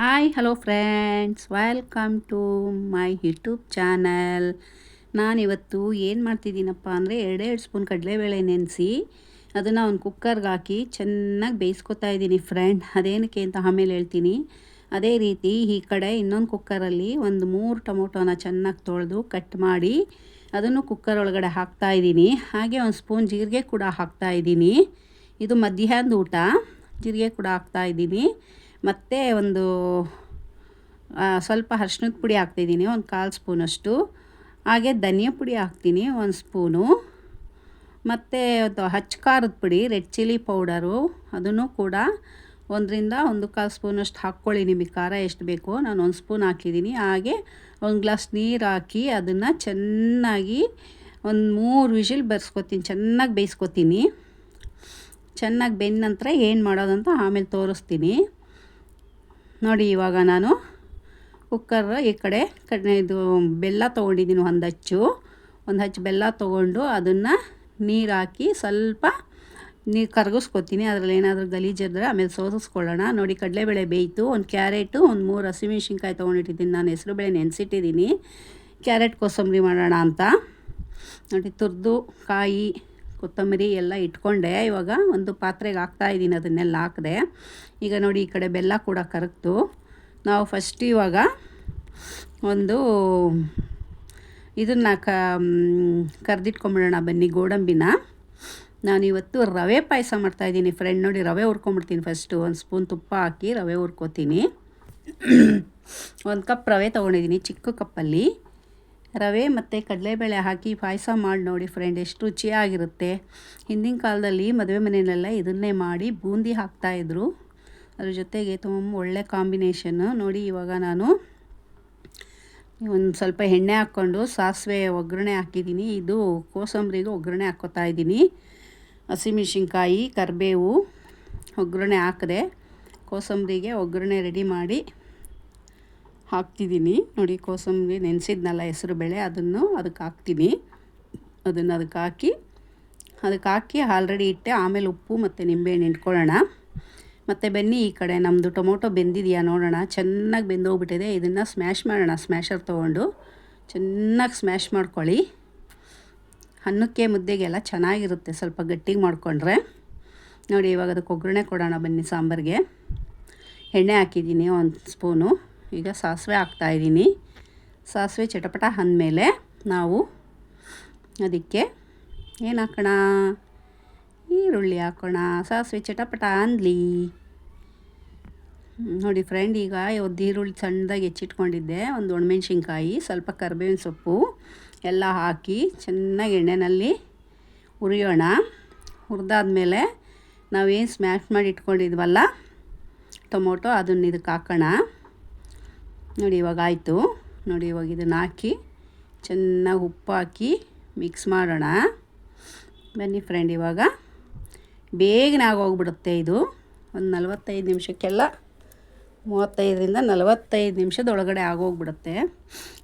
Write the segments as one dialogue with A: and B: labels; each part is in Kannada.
A: Hi hello friends welcome to my YouTube channel ನಾನಿವತ್ತು ಏನು ಮಾಡ್ತಿದ್ದೀನಪ್ಪ ಅಂದರೆ ಎರಡೆರಡು ಸ್ಪೂನ್ ಕಡಲೆಬೇಳೆ ನೆನೆಸಿ ಅದನ್ನು ಒಂದು ಕುಕ್ಕರ್ಗೆ ಹಾಕಿ ಚೆನ್ನಾಗಿ ಬೇಯಿಸ್ಕೊತಾ ಇದ್ದೀನಿ ಫ್ರೆಂಡ್ ಅದೇನಕ್ಕೆ ಅಂತ ಆಮೇಲೆ ಹೇಳ್ತೀನಿ. ಅದೇ ರೀತಿ ಈ ಕಡೆ ಇನ್ನೊಂದು ಕುಕ್ಕರಲ್ಲಿ ಒಂದು ಮೂರು ಟೊಮೊಟೊನ ಚೆನ್ನಾಗಿ ತೊಳೆದು ಕಟ್ ಮಾಡಿ ಅದನ್ನು ಕುಕ್ಕರ್ ಒಳಗಡೆ ಹಾಕ್ತಾ ಇದ್ದೀನಿ. ಹಾಗೆ ಒಂದು ಸ್ಪೂನ್ ಜೀರಿಗೆ ಕೂಡ ಹಾಕ್ತಾ ಇದ್ದೀನಿ. ಇದು ಮಧ್ಯಾಹ್ನದ ಊಟ. ಜೀರಿಗೆ ಕೂಡ ಹಾಕ್ತಾ ಇದ್ದೀನಿ. ಮತ್ತು ಒಂದು ಸ್ವಲ್ಪ ಅರ್ಶಿನದ ಪುಡಿ ಹಾಕ್ತಿದ್ದೀನಿ, ಒಂದು ಕಾಲು ಸ್ಪೂನಷ್ಟು ಹಾಗೆ ಧನಿಯಾ ಪುಡಿ ಹಾಕ್ತೀನಿ, ಒಂದು ಸ್ಪೂನು. ಮತ್ತು ಅದು ಹಚ್ಚ ಖಾರದ ಪುಡಿ, ರೆಡ್ ಚಿಲ್ಲಿ ಪೌಡರು, ಅದನ್ನು ಕೂಡ ಒಂದರಿಂದ ಒಂದು ಕಾಲು ಸ್ಪೂನಷ್ಟು ಹಾಕ್ಕೊಳ್ಳಿ ನಿಮಗೆ ಖಾರ ಎಷ್ಟು ಬೇಕೋ. ನಾನು ಒಂದು ಸ್ಪೂನ್ ಹಾಕಿದ್ದೀನಿ. ಹಾಗೆ ಒಂದು ಗ್ಲಾಸ್ ನೀರು ಹಾಕಿ ಅದನ್ನು ಚೆನ್ನಾಗಿ ಒಂದು ಮೂರು ವಿಷಿಲ್ ಬರ್ಸ್ಕೊತೀನಿ, ಚೆನ್ನಾಗಿ ಬೇಯಿಸ್ಕೊತೀನಿ. ಚೆನ್ನಾಗಿ ಬೆಂದ ನಂತರ ಏನು ಮಾಡೋದಂತ ಆಮೇಲೆ ತೋರಿಸ್ತೀನಿ. ನೋಡಿ, ಇವಾಗ ನಾನು ಕುಕ್ಕರ್ ಈ ಕಡೆ ಕಡೆ ಇದು ಬೆಲ್ಲ ತೊಗೊಂಡಿದ್ದೀನಿ ಒಂದು ಹಚ್ಚು. ಒಂದು ಹಚ್ಚು ಬೆಲ್ಲ ತೊಗೊಂಡು ಅದನ್ನು ನೀರು ಹಾಕಿ ಸ್ವಲ್ಪ ನೀರು ಕರಗಿಸ್ಕೊತೀನಿ. ಅದರಲ್ಲಿ ಏನಾದರೂ ಗಲೀಜಿದ್ರೆ ಆಮೇಲೆ ಸೋಸಿಸ್ಕೊಳ್ಳೋಣ. ನೋಡಿ, ಕಡಲೆಬೇಳೆ ಬೇಯಿತು. ಒಂದು ಕ್ಯಾರೆಟು, ಒಂದು ಮೂರು ಹಸಿಮೆಣ್ಸಿನ್ಕಾಯಿ ತೊಗೊಂಡಿಟ್ಟಿದ್ದೀನಿ. ನಾನು ಹೆಸರು ಬೇಳೆ ನೆನೆಸಿಟ್ಟಿದ್ದೀನಿ. ಕ್ಯಾರೆಟ್ ಕೋಸಂಬರಿ ಮಾಡೋಣ ಅಂತ. ನೋಡಿ, ತುರಿದು ಕಾಯಿ ಕೊತ್ತಂಬರಿ ಎಲ್ಲ ಇಟ್ಕೊಂಡೆ. ಇವಾಗ ಒಂದು ಪಾತ್ರೆಗೆ ಹಾಕ್ತಾ ಇದ್ದೀನಿ ಅದನ್ನೆಲ್ಲ ಹಾಕಿದೆ. ಈಗ ನೋಡಿ ಈ ಕಡೆ ಬೆಲ್ಲ ಕೂಡ ಕರಗ್ತು ನಾವು ಫಸ್ಟ್ ಇವಾಗ ಒಂದು ಇದನ್ನು ಕ ಕರೆದಿಟ್ಕೊಂಬಿಡೋಣ ಬನ್ನಿ ಗೋಡಂಬಿನ. ನಾನಿವತ್ತು ರವೆ ಪಾಯಸ ಮಾಡ್ತಾಯಿದ್ದೀನಿ ಫ್ರೆಂಡ್ ನೋಡಿ ರವೆ ಹುರ್ಕೊಂಬಿಡ್ತೀನಿ ಫಸ್ಟು ಒಂದು ಸ್ಪೂನ್ ತುಪ್ಪ ಹಾಕಿ ರವೆ ಹುರ್ಕೋತೀನಿ. ಒಂದು ಕಪ್ ರವೆ ತೊಗೊಂಡಿದ್ದೀನಿ ಚಿಕ್ಕ ಕಪ್ಪಲ್ಲಿ ರವೆ ಮತ್ತು ಕಡಲೆಬೇಳೆ ಹಾಕಿ ಪಾಯಸ ಮಾಡಿ ನೋಡಿ ಫ್ರೆಂಡ್ ಎಷ್ಟು ರುಚಿಯಾಗಿರುತ್ತೆ. ಹಿಂದಿನ ಕಾಲದಲ್ಲಿ ಮದುವೆ ಮನೆಯಲ್ಲೆಲ್ಲ ಇದನ್ನೇ ಮಾಡಿ ಬೂಂದಿ ಹಾಕ್ತಾಯಿದ್ರು ಅದ್ರ ಜೊತೆಗೆ ತುಂಬ ಒಳ್ಳೆ ಕಾಂಬಿನೇಷನ್ನು ನೋಡಿ ಇವಾಗ ನಾನು ಒಂದು ಸ್ವಲ್ಪ ಎಣ್ಣೆ ಹಾಕ್ಕೊಂಡು ಸಾಸಿವೆ ಒಗ್ಗರಣೆ ಹಾಕಿದ್ದೀನಿ. ಇದು ಕೋಸಂಬರಿಗೆ ಒಗ್ಗರಣೆ ಹಾಕ್ಕೋತಾ ಇದ್ದೀನಿ. ಹಸಿಮೆಣ್ಸಿನ್ಕಾಯಿ, ಕರಿಬೇವು ಒಗ್ಗರಣೆ ಹಾಕಿದೆ ಕೋಸಂಬರಿಗೆ ಒಗ್ಗರಣೆ ರೆಡಿ ಮಾಡಿ ಹಾಕ್ತಿದ್ದೀನಿ. ನೋಡಿ, ಕೋಸಂಬರಿ ನೆನೆಸಿದ್ನಲ್ಲ ಹೆಸರು ಬೇಳೆ, ಅದನ್ನು ಅದಕ್ಕೆ ಹಾಕ್ತೀನಿ. ಅದನ್ನು ಅದಕ್ಕೆ ಹಾಕಿ ಅದಕ್ಕೆ ಹಾಕಿ ಆಲ್ರೆಡಿ ಇಟ್ಟೆ. ಆಮೇಲೆ ಉಪ್ಪು ಮತ್ತು ನಿಂಬೆಹಣ್ಣು ಇಟ್ಕೊಳ್ಳೋಣ. ಮತ್ತು ಬನ್ನಿ ಈ ಕಡೆ ನಮ್ಮದು ಟೊಮೊಟೊ ಬೆಂದಿದೆಯಾ ನೋಡೋಣ. ಚೆನ್ನಾಗಿ ಬೆಂದೋಗ್ಬಿಟ್ಟಿದೆ. ಇದನ್ನು ಸ್ಮ್ಯಾಶ್ ಮಾಡೋಣ ಸ್ಮ್ಯಾಶರ್ ತೊಗೊಂಡು. ಚೆನ್ನಾಗಿ ಸ್ಮ್ಯಾಶ್ ಮಾಡ್ಕೊಳ್ಳಿ. ಅನ್ನಕ್ಕೆ ಮುದ್ದೆಗೆಲ್ಲ ಚೆನ್ನಾಗಿರುತ್ತೆ ಸ್ವಲ್ಪ ಗಟ್ಟಿಗೆ ಮಾಡಿಕೊಂಡ್ರೆ. ನೋಡಿ, ಇವಾಗ ಅದಕ್ಕೆ ಒಗ್ಗರಣೆ ಕೊಡೋಣ ಬನ್ನಿ ಸಾಂಬಾರಿಗೆ. ಎಣ್ಣೆ ಹಾಕಿದ್ದೀನಿ, ಒಂದು ಸ್ಪೂನು. ಈಗ ಸಾಸಿವೆ ಹಾಕ್ತಾಯಿದ್ದೀನಿ ಸಾಸಿವೆ ಚಟಪಟ ಅಂದಮೇಲೆ ನಾವು ಅದಕ್ಕೆ ಏನು ಹಾಕೋಣ? ಈರುಳ್ಳಿ ಹಾಕೋಣ. ಸಾಸಿವೆ ಚಟಪಟ ಅಂದ್ಲಿ. ನೋಡಿ ಫ್ರೆಂಡ್ ಈಗ ಒಂದು ಈರುಳ್ಳಿ ಸಣ್ಣದಾಗಿ ಹೆಚ್ಚಿಟ್ಕೊಂಡಿದ್ದೆ. ಒಂದು ಒಣಮೆಣ್ಸಿನ್ಕಾಯಿ, ಸ್ವಲ್ಪ ಕರಿಬೇವಿನ ಸೊಪ್ಪು, ಎಲ್ಲ ಹಾಕಿ ಚೆನ್ನಾಗಿ ಎಣ್ಣೆನಲ್ಲಿ ಹುರಿಯೋಣ. ಹುರಿದಾದ್ಮೇಲೆ ನಾವೇನು ಸ್ಮ್ಯಾಶ್ ಮಾಡಿ ಇಟ್ಕೊಂಡಿದ್ವಲ್ಲ, ಟೊಮೊಟೊ ಅದನ್ನ ಇದಕ್ಕೆ ಹಾಕೋಣ. ನೋಡಿ, ಇವಾಗ ಆಯಿತು. ನೋಡಿ, ಇವಾಗ ಇದನ್ನು ಹಾಕಿ, ಚೆನ್ನಾಗಿ ಉಪ್ಪು ಹಾಕಿ ಮಿಕ್ಸ್ ಮಾಡೋಣ. ಬನ್ನಿ ಫ್ರೆಂಡ್ ಇವಾಗ ಬೇಗನೆ ಆಗೋಗ್ಬಿಡುತ್ತೆ ಇದು. ಒಂದು ನಲವತ್ತೈದು ನಿಮಿಷಕ್ಕೆಲ್ಲ ಮೂವತ್ತೈದರಿಂದ ನಲವತ್ತೈದು ನಿಮಿಷದೊಳಗಡೆ ಆಗೋಗ್ಬಿಡುತ್ತೆ.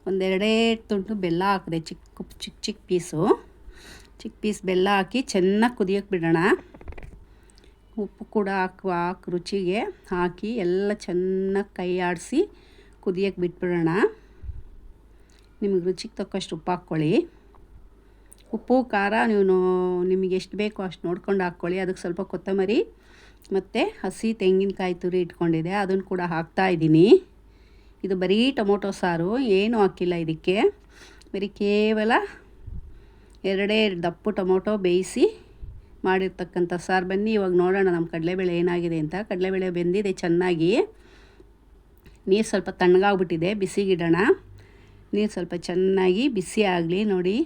A: ಒಂದೆರಡೇ ತುಂಡು ಬೆಲ್ಲ ಹಾಕಿದೆ, ಚಿಕ್ಕ ಚಿಕ್ಕ ಚಿಕ್ಕ ಪೀಸು. ಚಿಕ್ಕ ಪೀಸ್ ಬೆಲ್ಲ ಹಾಕಿ ಚೆನ್ನಾಗಿ ಕುದಿಯೋಕ್ಕೆ ಬಿಡೋಣ. ಉಪ್ಪು ಕೂಡ ಹಾಕುವ, ಹಾಕಿ ರುಚಿಗೆ ಹಾಕಿ ಎಲ್ಲ ಚೆನ್ನಾಗಿ ಕೈ ಆಡಿಸಿ ಕುದಿಯೋಕ್ಕೆ ಬಿಟ್ಬಿಡೋಣ. ನಿಮಗೆ ರುಚಿಗೆ ತಕ್ಕಷ್ಟು ಉಪ್ಪು ಹಾಕ್ಕೊಳ್ಳಿ. ಉಪ್ಪು, ಖಾರ ನೀವು ನಿಮಗೆ ಎಷ್ಟು ಬೇಕೋ ಅಷ್ಟು ನೋಡ್ಕೊಂಡು ಹಾಕ್ಕೊಳ್ಳಿ. ಅದಕ್ಕೆ ಸ್ವಲ್ಪ ಕೊತ್ತಂಬರಿ ಮತ್ತು ಹಸಿ ತೆಂಗಿನಕಾಯಿ ತುರಿ ಇಟ್ಕೊಂಡಿದೆ ಅದನ್ನು ಕೂಡ ಹಾಕ್ತಾ ಇದ್ದೀನಿ. ಇದು ಬರೀ ಟೊಮೊಟೊ ಸಾರು, ಏನೂ ಹಾಕಿಲ್ಲ ಇದಕ್ಕೆ. ಬರೀ ಕೇವಲ ಎರಡೇ ದಪ್ಪು ಟೊಮೊಟೊ ಬೇಯಿಸಿ ಮಾಡಿರ್ತಕ್ಕಂಥ ಸಾರು. ಬನ್ನಿ, ಇವಾಗ ನೋಡೋಣ ನಮ್ಮ ಕಡಲೆಬೇಳೆ ಏನಾಗಿದೆ ಅಂತ. ಕಡಲೆಬೇಳೆ ಬೆಂದಿದೆ ಚೆನ್ನಾಗಿ. ನೀರು ಸ್ವಲ್ಪ ತಣ್ಣಗಾಗ್ಬಿಟ್ಟಿದೆ ಬಿಸಿಗಿಡೋಣ ನೀರು ಸ್ವಲ್ಪ ಚೆನ್ನಾಗಿ ಬಿಸಿ ಆಗಲಿ ನೋಡಿ.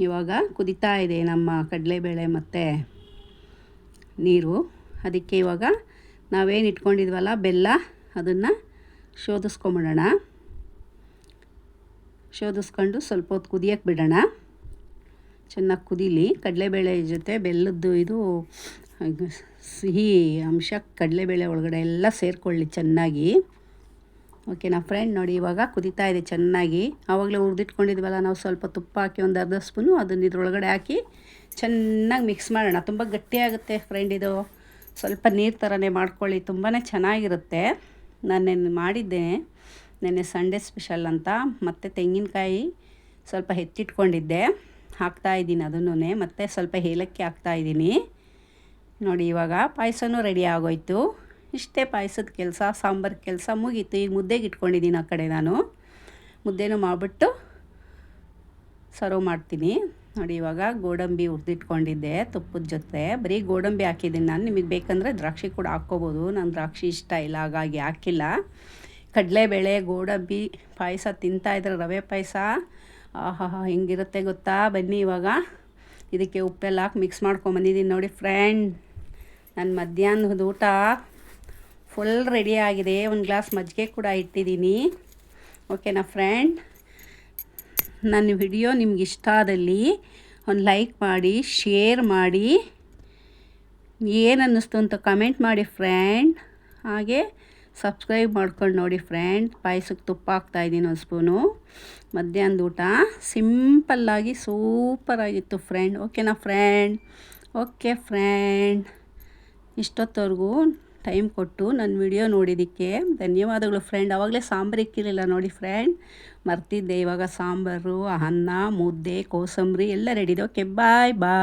A: ಇವಾಗ ಕುದಿತಾ ಇದೆ ನಮ್ಮ ಕಡಲೆಬೇಳೆ ಮತ್ತು ನೀರು. ಅದಕ್ಕೆ ಇವಾಗ ನಾವೇನು ಇಟ್ಕೊಂಡಿದ್ವಲ್ಲ, ಬೆಲ್ಲ ಅದನ್ನು ಶೋಧಿಸ್ಕೊಂಬಿಡೋಣ. ಶೋಧಿಸ್ಕೊಂಡು ಸ್ವಲ್ಪ ಹೊತ್ತು ಕುದಿಯೋಕ್ಕೆ ಬಿಡೋಣ. ಚೆನ್ನಾಗಿ ಕುದೀಲಿ. ಕಡಲೆಬೇಳೆ ಜೊತೆ ಬೆಲ್ಲದ್ದು ಇದು ಸಿಹಿ ಅಂಶ ಕಡಲೆಬೇಳೆ ಒಳಗಡೆ ಎಲ್ಲ ಸೇರಿಕೊಳ್ಳಿ ಚೆನ್ನಾಗಿ. ಓಕೆನಾ ಫ್ರೆಂಡ್ ನೋಡಿ ಇವಾಗ ಕುದಿತಾ ಇದೆ ಚೆನ್ನಾಗಿ. ಆವಾಗಲೇ ಹುರಿದಿಟ್ಕೊಂಡಿದ್ವಲ್ಲ, ನಾವು ಸ್ವಲ್ಪ ತುಪ್ಪ ಹಾಕಿ ಒಂದು ಅರ್ಧ ಸ್ಪೂನು ಅದನ್ನ ಇದ್ರೊಳಗಡೆ ಹಾಕಿ ಚೆನ್ನಾಗಿ ಮಿಕ್ಸ್ ಮಾಡೋಣ. ತುಂಬ ಗಟ್ಟಿಯಾಗುತ್ತೆ ಫ್ರೆಂಡ್ ಇದು. ಸ್ವಲ್ಪ ನೀರು ಥರನೇ ಮಾಡ್ಕೊಳ್ಳಿ ತುಂಬಾ ಚೆನ್ನಾಗಿರುತ್ತೆ. ನಾನು ಮಾಡಿದ್ದೇನೆ ಮಾಡಿದ್ದೆ, ನೆನ್ನೆ ಸಂಡೇ ಸ್ಪೆಷಲ್ ಅಂತ. ಮತ್ತು ತೆಂಗಿನಕಾಯಿ ಸ್ವಲ್ಪ ಹೆಚ್ಚಿಟ್ಕೊಂಡಿದ್ದೆ. ಹಾಕ್ತಾ ಇದ್ದೀನಿ ಅದನ್ನೂ ಮತ್ತು ಸ್ವಲ್ಪ ಏಲಕ್ಕಿ ಹಾಕ್ತಾಯಿದ್ದೀನಿ ನೋಡಿ ಇವಾಗ ಪಾಯಸನೂ ರೆಡಿ ಆಗೋಯ್ತು. ಇಷ್ಟೇ ಪಾಯಸದ ಕೆಲಸ, ಸಾಂಬಾರು ಕೆಲಸ ಮುಗೀತು. ಈಗ ಮುದ್ದೆಗೆ ಇಟ್ಕೊಂಡಿದ್ದೀನಿ ಆ ಕಡೆ ನಾನು. ಮುದ್ದೆನೂ ಮಾಡಿಬಿಟ್ಟು ಸರ್ವ್ ಮಾಡ್ತೀನಿ. ನೋಡಿ, ಇವಾಗ ಗೋಡಂಬಿ ಹುರಿದಿಟ್ಕೊಂಡಿದ್ದೆ ತುಪ್ಪದ ಜೊತೆ. ಬರೀ ಗೋಡಂಬಿ ಹಾಕಿದ್ದೀನಿ ನಾನು. ನಿಮಗೆ ಬೇಕಂದರೆ ದ್ರಾಕ್ಷಿ ಕೂಡ ಹಾಕ್ಕೋಬೋದು. ನಾನು ದ್ರಾಕ್ಷಿ ಇಷ್ಟ ಇಲ್ಲ, ಹಾಗಾಗಿ ಹಾಕಿಲ್ಲ. ಕಡಲೆಬೇಳೆ, ಗೋಡಂಬಿ, ಪಾಯಸ ತಿಂತಾಯಿದ್ರೆ ರವೆ ಪಾಯಸ. ಆಹಾ ಹೆಂಗಿರುತ್ತೆ ಗೊತ್ತಾ? ಬನ್ನಿ ಇವಾಗ. ಇದಕ್ಕೆ ಉಪ್ಪೆಲ್ಲ ಹಾಕಿ ಮಿಕ್ಸ್ ಮಾಡ್ಕೊಂಬಂದಿದ್ದೀನಿ ನೋಡಿ ಫ್ರೆಂಡ್. ನನ್ನ ಮಧ್ಯಾಹ್ನದ ಊಟ. ಫುಲ್ ರೆಡಿ ಆಗಿದೆ. ಒಂದು ಗ್ಲಾಸ್ ಮಜ್ಜಿಗೆ ಕೂಡ ಇಟ್ಟಿದ್ದೀನಿ. ಓಕೆನಾ ಫ್ರೆಂಡ್ ನನ್ನ ವಿಡಿಯೋ ನಿಮ್ಗೆ ಇಷ್ಟ ಆದಲ್ಲಿ ಒಂದು ಲೈಕ್ ಮಾಡಿ ಶೇರ್ ಮಾಡಿ. ಏನು ಅನ್ನಿಸ್ತು ಅಂತ ಕಮೆಂಟ್ ಮಾಡಿ ಫ್ರೆಂಡ್ ಹಾಗೆ ಸಬ್ಸ್ಕ್ರೈಬ್ ಮಾಡ್ಕೊಂಡು ನೋಡಿ ಫ್ರೆಂಡ್ ಪಾಯಸಕ್ಕೆ ತುಪ್ಪ ಹಾಕ್ತಾಯಿದ್ದೀನಿ ಒಂದು ಸ್ಪೂನು ಮಧ್ಯಾಹ್ನದ ಊಟ ಸಿಂಪಲ್ಲಾಗಿ ಸೂಪರಾಗಿತ್ತು ಫ್ರೆಂಡ್ ಓಕೆನಾ ಫ್ರೆಂಡ್ ಓಕೆ ಫ್ರೆಂಡ್ ಇಷ್ಟೊತ್ತವರೆಗೂ ಟೈಮ್ ಕೊಟ್ಟು ನನ್ನ ವಿಡಿಯೋ ನೋಡಿದ್ದಕ್ಕೆ. ಧನ್ಯವಾದಗಳು ಫ್ರೆಂಡ್ ಆವಾಗಲೇ ಸಾಂಬಾರು ಇಕ್ಕಿರಲಿಲ್ಲ ನೋಡಿ ಫ್ರೆಂಡ್ ಮರ್ತಿದ್ದೆ ಇವಾಗ ಸಾಂಬಾರು, ಅನ್ನ, ಮುದ್ದೆ, ಕೋಸಂಬರಿ ಎಲ್ಲ ರೆಡಿ ಇದೆ. ಓಕೆ ಬಾಯ್ ಬಾಯ್